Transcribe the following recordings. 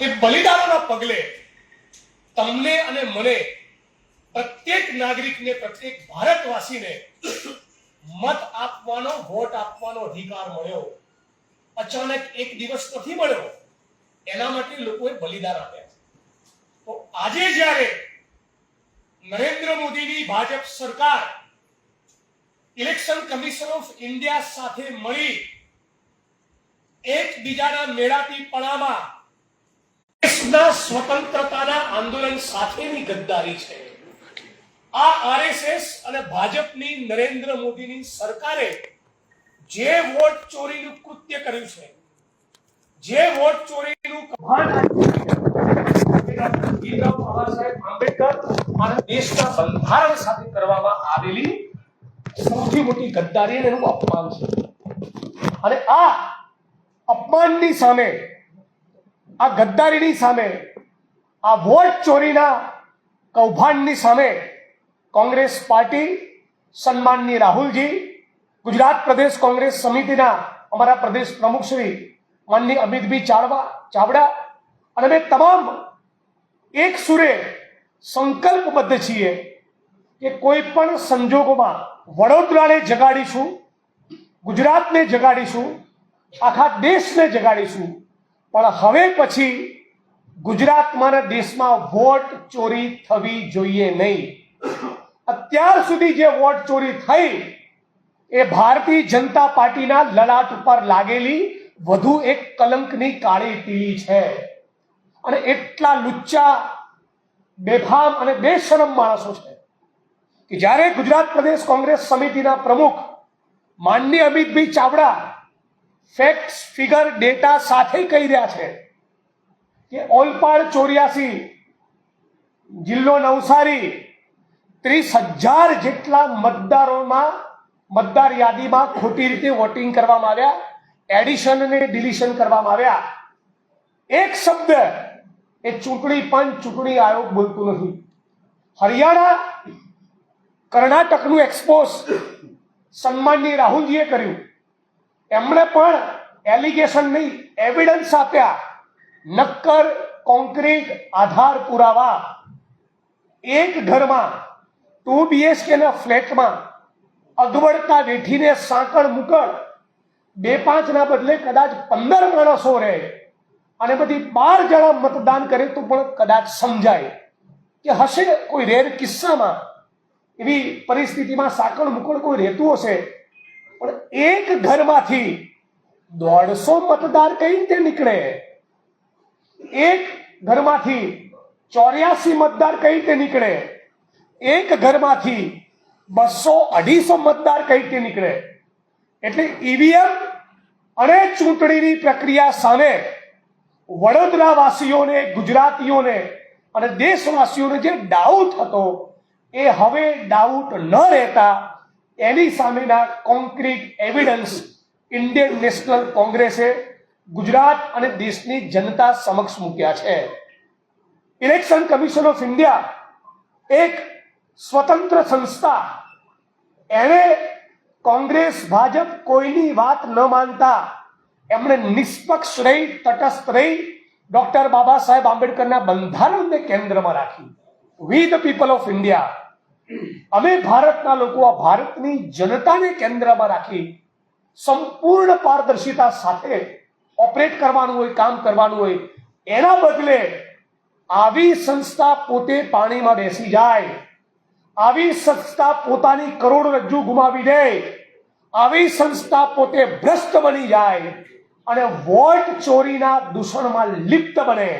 એ બલિદાનોના પગલે તમને અને મને પ્રત્યેક નાગરિકને, પ્રત્યેક ભારતવાસીને મત આપવાનો, વોટ આપવાનો અધિકાર મળ્યો. અચાનક એક દિવસ નથી મળ્યો. એના માટે લોકોએ બલિદાન આપ્યા. તો આજે જ્યારે નરેન્દ્ર મોદીની ભાજપ સરકાર ઇલેક્શન કમિશન ઓફ ઇન્ડિયા સાથે મળી એકબીજાના મેળાપીપણામાં દેશના સ્વતંત્રતાના આંદોલન સાથેની ગદ્દારી છે. આ આરએસએસ અને ભાજપની નરેન્દ્ર મોદીની સરકારે જે વોટ ચોરીનું કૃત્ય કર્યું છે, જે વોટ ચોરીનું આંબેડકર અને દેશના બંધારણ સાથે કરવામાં આવેલી સૌથી મોટી ગદ્દારી એનું અપમાન છે. અને આ અપમાનની સામે આ ગદ્દારીની સામે, આ વોટ ચોરીના કૌભાંડની સામે કોંગ્રેસ પાર્ટી સન્માનની રાહુલજી, ગુજરાત પ્રદેશ કોંગ્રેસ સમિતિના અમારા પ્રદેશ પ્રમુખ શ્રી માનની અમિતભાઈ ચાવડા ચાવડા અને અમે તમામ એક સુરે સંકલ્પબદ્ધ છીએ કે કોઈ પણ સંજોગોમાં વડોદરાને જગાડીશું, ગુજરાતને જગાડીશું, આખા દેશને જગાડીશું પણ હવે પછી ગુજરાતમાં દેશમાં વોટ ચોરી થવી જોઈએ નહીં. અત્યાર સુધી જે વોટ ચોરી થઈ, એ ભારતીય જનતા પાર્ટીના લલાટ ઉપર લાગેલી વધુ એક કલંકની કાળી પીળી છે. અને એટલા લુચ્ચા, બેફામ અને બેશરમ માણસો છે કે જ્યારે ગુજરાત પ્રદેશ કોંગ્રેસ સમિતિના પ્રમુખ માનનીય Amitbhai Chavda facts figure data સાથે કહી રહ્યા છે કે ઓલપાડ ચોર્યાસી, જિલ્લો નવસારી ત્રીસ હજાર જેટલા મતદારોમાં મતદાર યાદીમાં ખોટી રીતે વોટિંગ કરવામાં આવ્યા એડિશન અને ડિલિશન કરવામાં આવ્યા. એક શબ્દ એ ચૂંટણી પંચ, ચૂંટણી આયોગ બોલતું નથી. હરિયાણા કર્ણાટકનું એક્સપોઝ સન્માનની રાહુલજીએ કર્યું. એમણે પણ એલિગેશન નહીં એવિડન્સ આપ્યા. નક્કર કોન્ક્રીટ આધાર પુરાવા. એક ઘરમાં ટુ બીએચકે ના ફ્લેટમાં અગવડતા વેઠીને સાંકળ મુકળ બે પાંચના બદલે કદાચ પંદર માણસો રહે અને બધી બાર જણા મતદાન કરે તો પણ કદાચ સમજાય. કે હશે કોઈ રેર કિસ્સામાં? એવી પરિસ્થિતિમાં સાંકળ મુકળ કોઈ રહેતું હશે? પણ એક ઘરમાંથી દોઢસો મતદાર કઈ રીતે નીકળે? એક ઘરમાંથી ચોર્યાસી મતદાર કઈ રીતે નીકળે? એક ઘરમાંથી બસો અઢીસો મતદાર કઈ રીતે નીકળે? એટલે ઈવીએમ અને ચૂંટણીની પ્રક્રિયા સામે વડોદરા વાસીઓને ગુજરાતીઓને અને દેશવાસીઓને જે ડાઉટ હતો, એ હવે ડાઉટ ન રહેતા એની સામેના કોન્ક્રીટ એવિડન્સ ઇન્ડિયન નેશનલ કોંગ્રેસે ગુજરાત અને દેશની જનતા સમક્ષ મૂક્યા છે. ઇલેક્શન કમિશન ઓફ ઇન્ડિયા એક સ્વતંત્ર સંસ્થા. એણે કોંગ્રેસ, ભાજપ કોઈની વાત ન માનતા. એમણે નિષ્પક્ષ રહી, તટસ્થ રહી ડોક્ટર બાબા સાહેબ આંબેડકરના બંધારણને કેન્દ્રમાં રાખી. We the people of India અમે ભારતના લોકો આ ભારતની જનતાને કેન્દ્રમાં રાખી સંપૂર્ણ પારદર્શિતા સાથે ઓપરેટ કરવાનું હોય, કામ કરવાનું હોય, એના બદલે આવી સંસ્થા પોતે પાણીમાં બેસી જાય, આવી સંસ્થા પોતાની કરોડરજ્જુ ગુમાવી દે, આવી સંસ્થા પોતે ભ્રષ્ટ બની જાય અને વોટ ચોરીના દૂષણમાં લિપ્ત બને.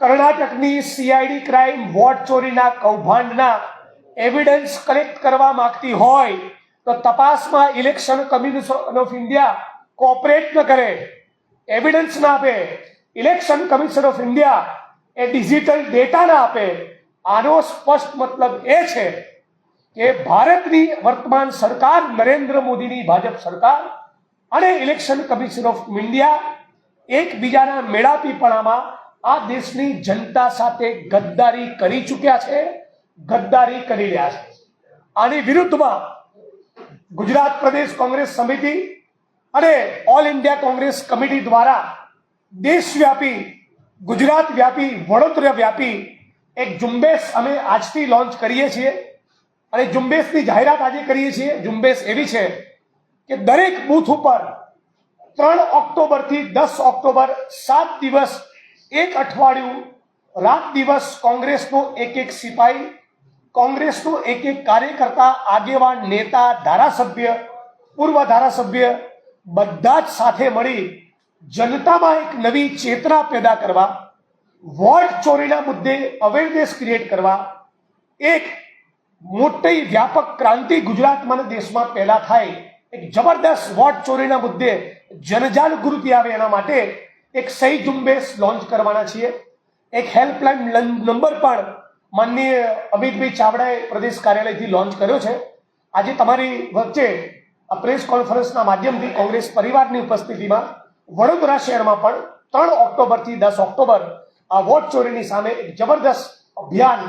કર્ણાટકની સીઆઈડી ક્રાઇમ વોટ ચોરીના કૌભાંડના એવિડન્સ કલેક્ટ કરવા માંગતી હોય તો તપાસમાં election commission of India cooperate ન કરે. એવિડન્સ ના આપે. ઇલેક્શન કમિશન ઓફ ઇન્ડિયા એ ડિજિટલ ડેટા ના આપે. આનો સ્પષ્ટ મતલબ એ છે કે ભારતની વર્તમાન સરકાર નરેન્દ્ર મોદીની ભાજપ સરકાર અને ઇલેક્શન કમિશન ઓફ ઇન્ડિયા એકબીજાના મેળાપીપણામાં આ દેશની જનતા સાથે ગદ્દારી કરી ચૂક્યા છે. ગદ્દારી કરી રહ્યા છે. આની વિરુદ્ધમાં ગુજરાત પ્રદેશ કોંગ્રેસ સમિતિ અને ઓલ ઇન્ડિયા કોંગ્રેસ કમિટી દ્વારા દેશવ્યાપી ગુજરાત વ્યાપી વડોદરા વ્યાપી એક ઝુંબેશ અમે આજથી લોન્ચ કરીએ છીએ અને ઝુંબેશની જાહેરાત આજે કરીએ છીએ. ઝુંબેશ એવી છે કે દરેક બૂથ ઉપર ત્રણ ઓક્ટોબરથી દસ ઓક્ટોબર સાત દિવસ, એક અઠવાડિયું રાત દિવસ કોંગ્રેસનો એક એક સિપાહી કોંગ્રેસનો એક એક કાર્યકર્તા, આગેવાન, નેતા, ધારાસભ્ય, પૂર્વ ધારાસભ્ય બધા જ સાથે મળી જનતામાં એક નવી ચેતના પેદા કરવા, વોટ ચોરીના મુદ્દે અવેરનેસ ક્રિએટ કરવા, એક મોટી વ્યાપક ક્રાંતિ ગુજરાતમાં દેશમાં પેદા થાય, એક જબરદસ્ત વોટ ચોરીના મુદ્દે જનજાગૃતિ આવે એના માટે એક સહી ઝુંબેશ લોન્ચ કરવાના છીએ, એક હેલ્પલાઇન નંબર પણ માનનીય અમિતભાઈ ચાવડાએ પ્રદેશ કાર્યાલયથી લોન્ચ કર્યો છે. આજે તમારી વચ્ચે આ પ્રેસ કોન્ફરન્સના માધ્યમથી કોંગ્રેસ પરિવારની ઉપસ્થિતિમાં વડોદરા શહેરમાં પણ ત્રણ ઓક્ટોબરથી દસ ઓક્ટોબર આ વોટ ચોરીની સામે એક જબરદસ્ત અભિયાન,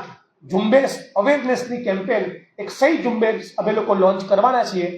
ઝુંબેશ અવેરનેસની કેમ્પેન એક સહી ઝુંબેશ અમે લોકો લોન્ચ કરવાના છીએ.